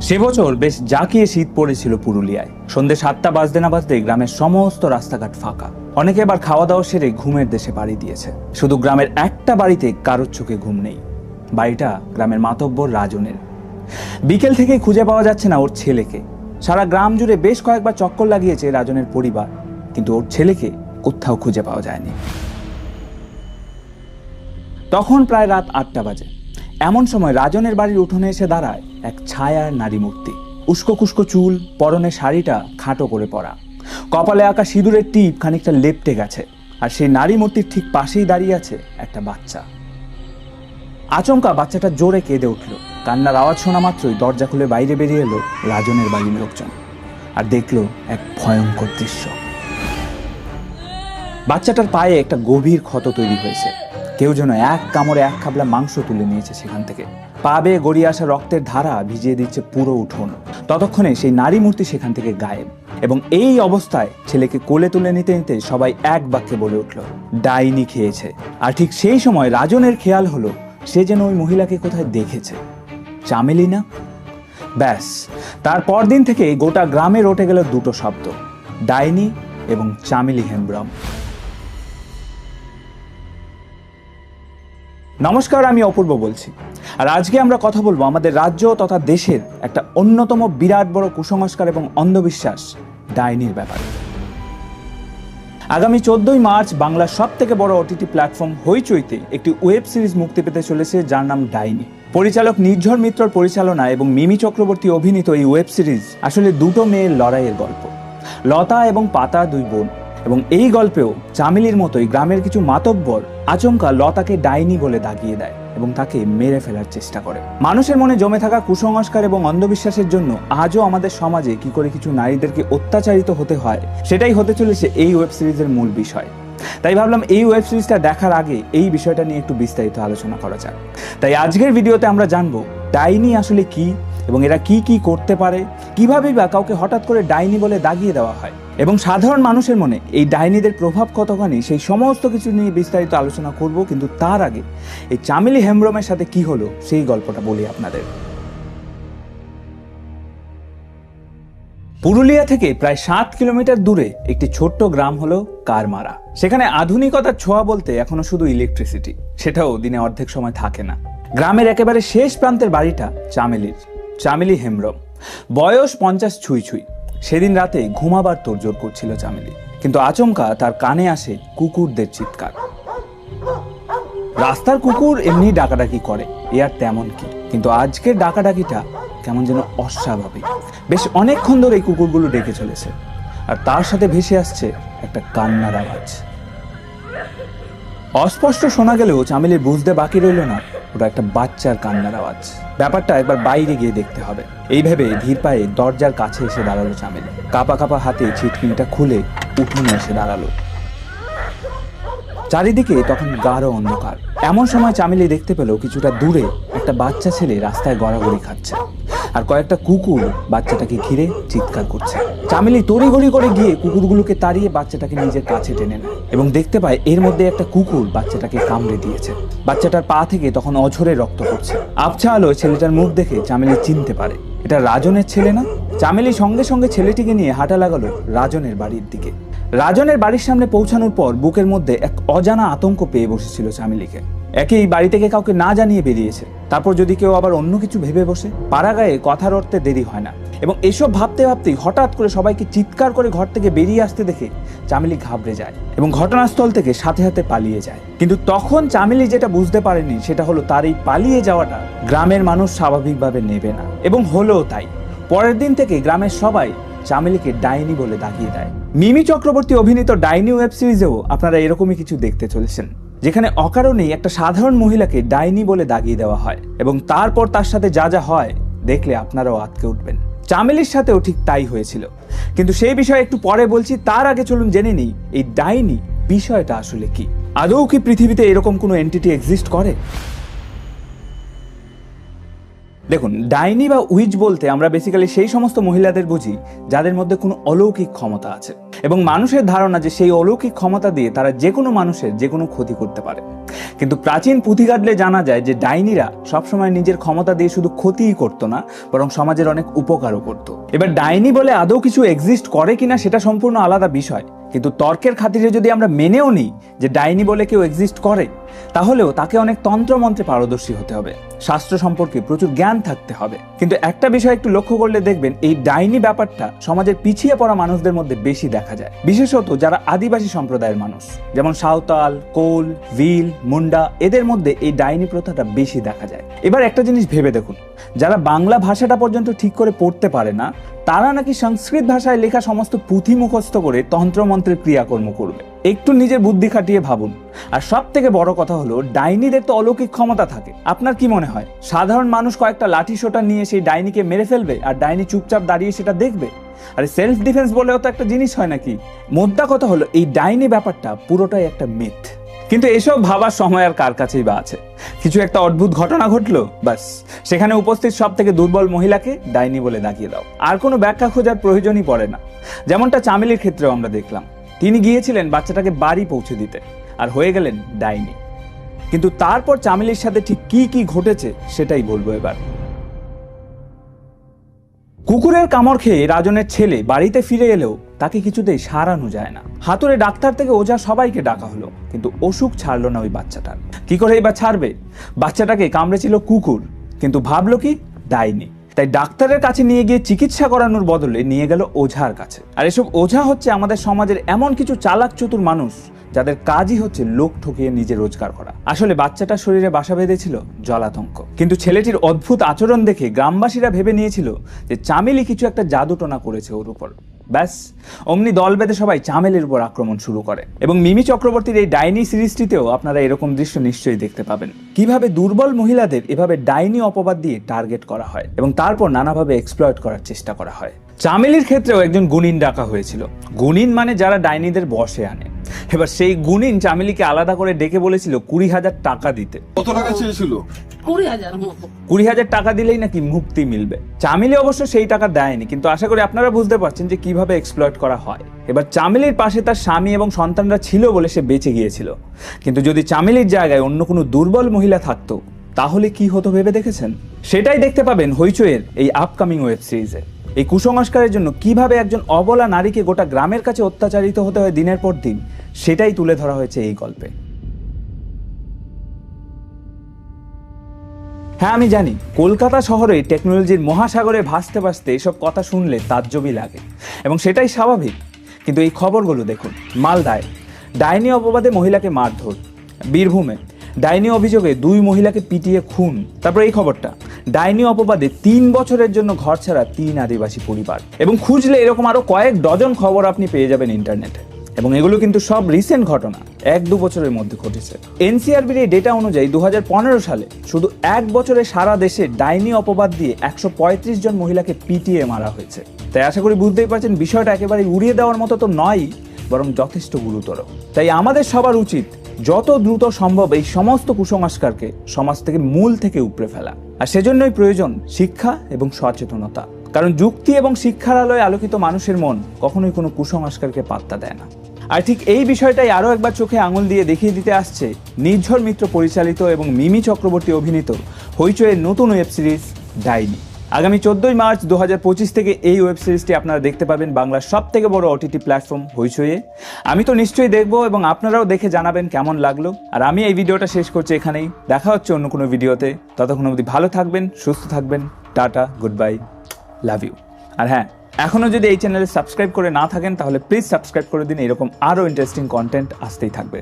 সে বছর বেশ জাঁকিয়ে শীত পড়েছিল পুরুলিয়ায়। সন্ধে সাতটা বাজতে না বাজতে গ্রামের সমস্ত রাস্তাঘাট ফাঁকা। অনেকে এবার খাওয়া দাওয়া সেরে ঘুমের দেশে পাড়ি দিয়েছে। শুধু গ্রামের একটা বাড়িতে কারোর চোখে ঘুম নেই। বাড়িটা গ্রামের মাতব্বর রাজনের। বিকেল থেকে খুঁজে পাওয়া যাচ্ছে না ওর ছেলেকে। সারা গ্রাম জুড়ে বেশ কয়েকবার চক্কর লাগিয়েছে রাজনের পরিবার। কিন্তু ওর ছেলেকে কোথাও খুঁজে পাওয়া যায়নি। তখন প্রায় রাত আটটা বাজে। এমন সময় রাজনের বাড়ির উঠোনে এসে দাঁড়ায় এক ছায়ার নারী মূর্তি। উস্কো কুস্কো চুল, পরনে শাড়িটা খাটো করে পরা। কপালে আঁকা সিঁদুরের টিপ খানিকটা লেপটে গেছে, আর সেই নারী মূর্তির ঠিক পাশেই দাঁড়িয়ে আছে একটা বাচ্চা। আচমকা বাচ্চাটা জোরে কেঁদে উঠল। কান্নার আওয়াজ শোনা মাত্রই দরজা খুলে বাইরে বেরিয়ে এলো রাজনের বাড়ির লোকজন, আর দেখল এক ভয়ঙ্কর দৃশ্য। বাচ্চাটার পায়ে একটা গভীর ক্ষত তৈরি হয়েছে। কেউ যেন এক কামড়ে এক খাবলা মাংস তুলে নিয়েছে সেখান থেকে। পা বেয়ে গড়িয়ে আসা রক্তের ধারা ভিজিয়ে দিচ্ছে পুরো উঠোন। ততক্ষণে সেই নারী মূর্তি সেখান থেকে গায়েব এবং এই অবস্থায় ছেলেকে কোলে তুলে নিতে নিতে সবাই এক বাক্যে বলে উঠল, ডাইনি খেয়েছে। আর ঠিক সেই সময় রাজনের খেয়াল হলো, সে যেন ওই মহিলাকে কোথায় দেখেছে। চামেলি না? ব্যাস, তার পরদিন থেকে গোটা গ্রামে রটে গেল দুটো শব্দ, ডাইনি এবং চামেলি হেমব্রম। নমস্কার, আমি অপূর্ব বলছি। আর আজকে আমরা কথা বলব আমাদের রাজ্য তথা দেশের একটা অন্যতম বিরাট বড় কুসংস্কার এবং অন্ধবিশ্বাস, ডাইনির ব্যাপারে। আগামী চোদ্দই মার্চ বাংলার সব থেকে বড় ওটিটি প্ল্যাটফর্ম হইচইতে একটি ওয়েব সিরিজ মুক্তি পেতে চলেছে, যার নাম ডাইনি। পরিচালক নির্ঝর মিত্রর পরিচালনা এবং মিমি চক্রবর্তী অভিনীত এই ওয়েব সিরিজ আসলে দুটো মেয়ের লড়াইয়ের গল্প। লতা এবং পাতা দুই বোন। এবং এই গল্পেও চামিলির মতোই গ্রামের কিছু মাতব্বর আচমকা লতাকে ডাইনি বলে দাগিয়ে দেয় এবং তাকে মেরে ফেলার চেষ্টা করে। মানুষের মনে জমে থাকা কুসংস্কার এবং অন্ধবিশ্বাসের জন্য আজও আমাদের সমাজে কি করে কিছু নারীদেরকে অত্যাচারিত হতে হয়, সেটাই হতে চলেছে এই ওয়েব সিরিজের মূল বিষয়। তাই ভাবলাম এই ওয়েব সিরিজটা দেখার আগে এই বিষয়টা নিয়ে একটু বিস্তারিত আলোচনা করা যাক। তাই আজকের ভিডিওতে আমরা জানব ডাইনি আসলে কি এবং এরা কি কি করতে পারে, কিভাবেই বা কাউকে হঠাৎ করে ডাইনি বলে দাগিয়ে দেওয়া হয়। এবং সাধারণ মানুষের মনে এই ডাইনিদের প্রভাব কতখানি, সেই সমস্ত কিছু নিয়ে বিস্তারিত আলোচনা করব, কিন্তু তার আগে এই চামেলি হেমব্রমের সাথে কি হলো, সেই গল্পটা বলি আপনাদের। পুরুলিয়া থেকে প্রায় সাত কিলোমিটার দূরে একটি ছোট্ট গ্রাম হলো কারমারা। সেখানে আধুনিকতার ছোঁয়া বলতে এখনও শুধু ইলেকট্রিসিটি সেটাও দিনে অর্ধেক সময় থাকে না। গ্রামের একেবারে শেষ প্রান্তের বাড়িটা চামেলির, চামেলি হেমব্রম। বয়স পঞ্চাশ ছুঁই ছুঁই। সেদিন রাতে ঘুমাবার তোড়জোড় করছিল চামেলি কিন্তু আচমকা তার কানে আসে কুকুরদের চিৎকার। রাস্তার কুকুর এমনি ডাকাডাকি করে, এ আর তেমন কি, কিন্তু আজকের ডাকাডাকিটা কেমন যেন অস্বাভাবিক। বেশ অনেকক্ষণ ধরে এই কুকুরগুলো ডেকে চলেছে, আর তার সাথে ভেসে আসছে একটা কান্নার আওয়াজ। অস্পষ্ট শোনা গেলেও চামেলির বুঝতে বাকি রইল না ওটা একটা বাচ্চার কান্নার আওয়াজ। ব্যাপারটা একবার বাইরে গিয়ে দেখতে হবে। এই ভেবে ধীর পায়ে দরজার কাছে এসে দাঁড়াল চামেলি। কাপা কাপা হাতে ছিটকিনিটা খুলে উঠোনে এসে দাঁড়াল। চারিদিকে তখন গাঢ় অন্ধকার। এমন সময় চামেলি দেখতে পেল, কিছুটা দূরে একটা বাচ্চা ছেলে রাস্তায় গড়াগড়ি খাচ্ছে। আর কয়েকটা কুকুর বাচ্চাটাকে ঘিরে চিৎকার করছে। চামেলি তড়িঘড়ি করে গিয়ে কুকুরগুলোকে তাড়িয়ে বাচ্চাটাকে নিজের কাছে টেনে নেয় এবং দেখতে পায় এর মধ্যে একটা কুকুর বাচ্চাটাকে কামড়ে দিয়েছে। বাচ্চাটার পা থেকে তখন অঝরে রক্ত পড়ছে। আবছা আলোয় ছেলেটার মুখ দেখে চামেলি চিনতে পারে, এটা রাজনের ছেলে না? চামেলি সঙ্গে সঙ্গে ছেলেটিকে নিয়ে হাঁটা লাগালো রাজনের বাড়ির দিকে। রাজনের বাড়ির সামনে পৌঁছানোর পর বুকের মধ্যে এক অজানা আতঙ্ক পেয়ে বসেছিল চামেলিকে। একেই বাড়ি থেকে কাউকে না জানিয়ে বেরিয়েছে। তারপর যদি কেউ আবার অন্য কিছু ভেবে বসে পাড়া গায়ে কথার অর্থে দেরি হয় না। এবং এসব ভাবতে ভাবতেই হঠাৎ করে সবাইকে চিৎকার করে ঘর থেকে বেরিয়ে আসতে দেখে চামেলি ঘাবড়ে যায় এবং ঘটনাস্থল থেকে সাথে সাথে পালিয়ে যায়। কিন্তু তখন চামেলি যেটা বুঝতে পারেনি, সেটা হলো তার এই পালিয়ে যাওয়াটা গ্রামের মানুষ স্বাভাবিকভাবে নেবে না। এবং হলোও তাই। পরের দিন থেকে গ্রামের সবাই চামেলিকে ডাইনি বলে দাগিয়ে দেয়। মিমি চক্রবর্তী অভিনীত ডাইনি ওয়েব সিরিজেও আপনারা এরকমই কিছু দেখতে চলেছেন। যেখানে অকারণেই একটা সাধারণ মহিলাকে ডাইনি বলে দাগিয়ে দেওয়া হয় এবং তারপর তার সাথে যা যা হয় দেখলে আপনারাও আতকে উঠবেন। চামেলির সাথেও ঠিক তাই হয়েছিল। কিন্তু সেই বিষয়ে একটু পরে বলছি, তার আগে চলুন জেনে নিই, এই ডাইনি বিষয়টা আসলে কি? আদৌ কি পৃথিবীতে এরকম কোনো এন্টিটি এক্সিস্ট করে? দেখুন, ডাইনি বা উইচ বলতে আমরা বেসিক্যালি সেই সমস্ত মহিলাদের বুঝি, যাদের মধ্যে কোনো অলৌকিক ক্ষমতা আছে। এবং মানুষের ধারণা যে সেই অলৌকিক ক্ষমতা দিয়ে তারা যে কোনো মানুষের যে কোনো ক্ষতি করতে পারে। কিন্তু প্রাচীন পুঁথি কাটলে জানা যায় যে ডাইনিরা সবসময় নিজের ক্ষমতা দিয়ে শুধু ক্ষতিই করতো না, বরং সমাজের অনেক উপকারও করতো। এবার ডাইনি বলে আদৌ কিছু এক্সিস্ট করে কিনা সেটা সম্পূর্ণ আলাদা বিষয়, কিন্তু তর্কের খাতিরে যদি আমরা মেনেও নিই যে ডাইনি বলে কেউ এক্সিস্ট করে তাহলেও তাকে অনেক তন্ত্রমন্ত্রে পারদর্শী হতে হবে। শাস্ত্র সম্পর্কে প্রচুর জ্ঞান থাকতে হবে। কিন্তু একটা বিষয় একটু লক্ষ্য করলে দেখবেন, এই ডাইনি ব্যাপারটা সমাজের পিছিয়ে পড়া মানুষদের মধ্যে বেশি দেখা যায়। বিশেষত যারা আদিবাসী সম্প্রদায়ের মানুষ, যেমন সাঁওতাল, কোল, ভিল, মুন্ডা, এদের মধ্যে এই ডাইনি প্রথাটা বেশি দেখা যায়। এবার একটা জিনিস ভেবে দেখুন, যারা বাংলা ভাষাটা পর্যন্ত ঠিক করে পড়তে পারে না, তারা নাকি সংস্কৃত ভাষায় লেখা সমস্ত পুঁথি মুখস্থ করে তন্ত্রমন্ত্রের ক্রিয়াকর্ম করবে। একটু নিজের বুদ্ধি খাটিয়ে ভাবুন। আর সব থেকে বড় কথা হলো, ডাইনিদের তো অলৌকিক ক্ষমতা থাকে। আপনার কি মনে হয়, সাধারণ মানুষ কয়েকটা লাঠি সোটা নিয়ে সেই ডাইনিকে মেরে ফেলবে আর ডাইনি চুপচাপ দাঁড়িয়ে সেটা দেখবে? আর সেলফ ডিফেন্স বলেও তো একটা জিনিস হয় নাকি? মোদ্দা কথা হলো, এই ডাইনি ব্যাপারটা পুরোটাই একটা মিথ কিন্তু এসব ভাবার সময় আর কার কাছেই বা আছে? কিছু একটা অদ্ভুত ঘটনা ঘটলো বাস সেখানে উপস্থিত সব থেকে দুর্বল মহিলাকে ডাইনি বলে দাগিয়ে দাও। আর কোনো ব্যাখ্যা খোঁজার প্রয়োজনই পড়ে না। যেমনটা চামেলির ক্ষেত্রেও আমরা দেখলাম। তিনি গিয়েছিলেন বাচ্চাটাকে বাড়ি পৌঁছে দিতে আর হয়ে গেলেন ডাইনি। কিন্তু তারপর চামেলির সাথে ঠিক কি কি ঘটেছে সেটাই বলব এবার। কুকুরের কামড় খেয়ে রাজনের ছেলে বাড়িতে ফিরে এলেও তাকে কিছুতেই সারানো যায় না। হাতুড়ে ডাক্তার থেকে ওঝা সবাইকে ডাকা হলো, কিন্তু অসুখ ছাড়লো না ওই বাচ্চাটার। কি করে এবার ছাড়বে? বাচ্চাটাকে কামড়েছিল কুকুর, কিন্তু ভাবলো কি, ডাইনি। তাই ডাক্তারের কাছে নিয়ে গিয়ে চিকিৎসা করানোর বদলে নিয়ে গেল ওঝার কাছে। আর এসব ওঝা হচ্ছে আমাদের সমাজের এমন কিছু চালাক চতুর মানুষ যাদের কাজই হচ্ছে লোক ঠকিয়ে নিজে রোজগার করা। আসলে বাচ্চাটার শরীরে বাসা বেঁধেছিল জলাতঙ্ক। কিন্তু ছেলেটির অদ্ভুত আচরণ দেখে গ্রামবাসীরা ভেবে নিয়েছিল যে চামেলি কিছু একটা জাদুটনা করেছে ওর উপর। ব্যাস, অমনি দল বেঁধে সবাই চামেলের উপর আক্রমণ শুরু করে। এবং মিমি চক্রবর্তীর এই ডাইনি সিরিজটিতেও আপনারা এরকম দৃশ্য নিশ্চয়ই দেখতে পাবেন। কীভাবে দুর্বল মহিলাদের এভাবে ডাইনি অপবাদ দিয়ে টার্গেট করা হয় এবং তারপর নানাভাবে এক্সপ্লয়েট করার চেষ্টা করা হয়। চামেলির ক্ষেত্রেও একজন গুণিন ডাকা হয়েছিল। গুণিন মানে যারা ডাইনিদের বসে আনে। এবার সেই গুণিন চামেলিকে আলাদা করে ডেকে বলেছিল কুড়ি হাজার টাকা দিতে। কত টাকা চেয়েছিল? কুড়ি হাজার কুড়ি হাজার টাকা দিলেই নাকি মুক্তি মিলবে। চামিলি অবশ্য সেই টাকা দেয়নি কিন্তু আশা করি আপনারা বুঝতে পারছেন যে কীভাবে এক্সপ্লয়েট করা হয়। এবার চামিলির পাশে তার স্বামী এবং সন্তানরা ছিল বলে সে বেঁচে গিয়েছিল। কিন্তু যদি চামিলির জায়গায় অন্য কোনো দুর্বল মহিলা থাকতো তাহলে কি হতো ভেবে দেখেছেন? সেটাই দেখতে পাবেন হইচইয়ের এই আপকামিং ওয়েব সিরিজে এই কুসংস্কারের জন্য কীভাবে একজন অবলা নারীকে গোটা গ্রামের কাছে অত্যাচারিত হতে হয় দিনের পর দিন, সেটাই তুলে ধরা হয়েছে এই গল্পে। হ্যাঁ আমি জানি, কলকাতা শহরে টেকনোলজির মহাসাগরে ভাসতে ভাসতে এসব কথা শুনলে তাজ্জবই লাগে, এবং সেটাই স্বাভাবিক। কিন্তু এই খবরগুলো দেখুন, মালদায়, ডাইনি অপবাদে মহিলাকে মারধর, বীরভূমে, ডাইনি অভিযোগে দুই মহিলাকে পিটিয়ে খুন, তারপর এই খবরটা ডাইনি অপবাদে তিন বছরের জন্য ঘর ছাড়া তিন আদিবাসী পরিবার। এবং খুঁজলে এরকম আরও কয়েক ডজন খবর আপনি পেয়ে যাবেন ইন্টারনেটে। এবং এগুলো কিন্তু সব রিসেন্ট ঘটনা, এক দু বছরের মধ্যে ঘটেছে। এনসিআরবির এই ডেটা অনুযায়ী দু হাজার পনেরো সালে শুধু এক বছরে সারা দেশে ডাইনি অপবাদ দিয়ে একশো পঁয়ত্রিশ জন মহিলাকে পিটিয়ে মারা হয়েছে। তাই আশা করি বুঝতেই পারছেন, বিষয়টা একেবারে উড়িয়ে দেওয়ার মতো তো নয় বরং যথেষ্ট গুরুতর। তাই আমাদের সবার উচিত যত দ্রুত সম্ভব এই সমস্ত কুসংস্কারকে সমাজ থেকে মূল থেকে উপড়ে ফেলা। আর সেজন্যই প্রয়োজন শিক্ষা এবং সচেতনতা। কারণ যুক্তি এবং শিক্ষার আলোয় আলোকিত মানুষের মন কখনোই কোনো কুসংস্কারকে পাত্তা দেয় না। আর ঠিক এই বিষয়টাই আরও একবার চোখে আঙুল দিয়ে দেখিয়ে দিতে আসছে নির্ঝর মিত্র পরিচালিত এবং মিমি চক্রবর্তী অভিনীত হইচয়ের নতুন ওয়েব সিরিজ ডাইনি। আগামী চোদ্দই মার্চ দু হাজার পঁচিশ থেকে এই ওয়েব সিরিজটি আপনারা দেখতে পাবেন বাংলার সব থেকে বড় ওটিটি প্ল্যাটফর্ম হইচয়ে আমি তো নিশ্চয়ই দেখব এবং আপনারাও দেখে জানাবেন কেমন লাগল। আর আমি এই ভিডিওটা শেষ করছি এখানেই। দেখা হচ্ছে অন্য কোনো ভিডিওতে। ততক্ষণ অবধি ভালো থাকবেন, সুস্থ থাকবেন। Tata good bye love you আর হ্যাঁ এখনও যদি এই চ্যানেলে সাবস্ক্রাইব করে না থাকেন, তাহলে প্লিজ সাবস্ক্রাইব করে দিন। এরকম আরও ইন্টারেস্টিং কন্টেন্ট আসতেই থাকবে।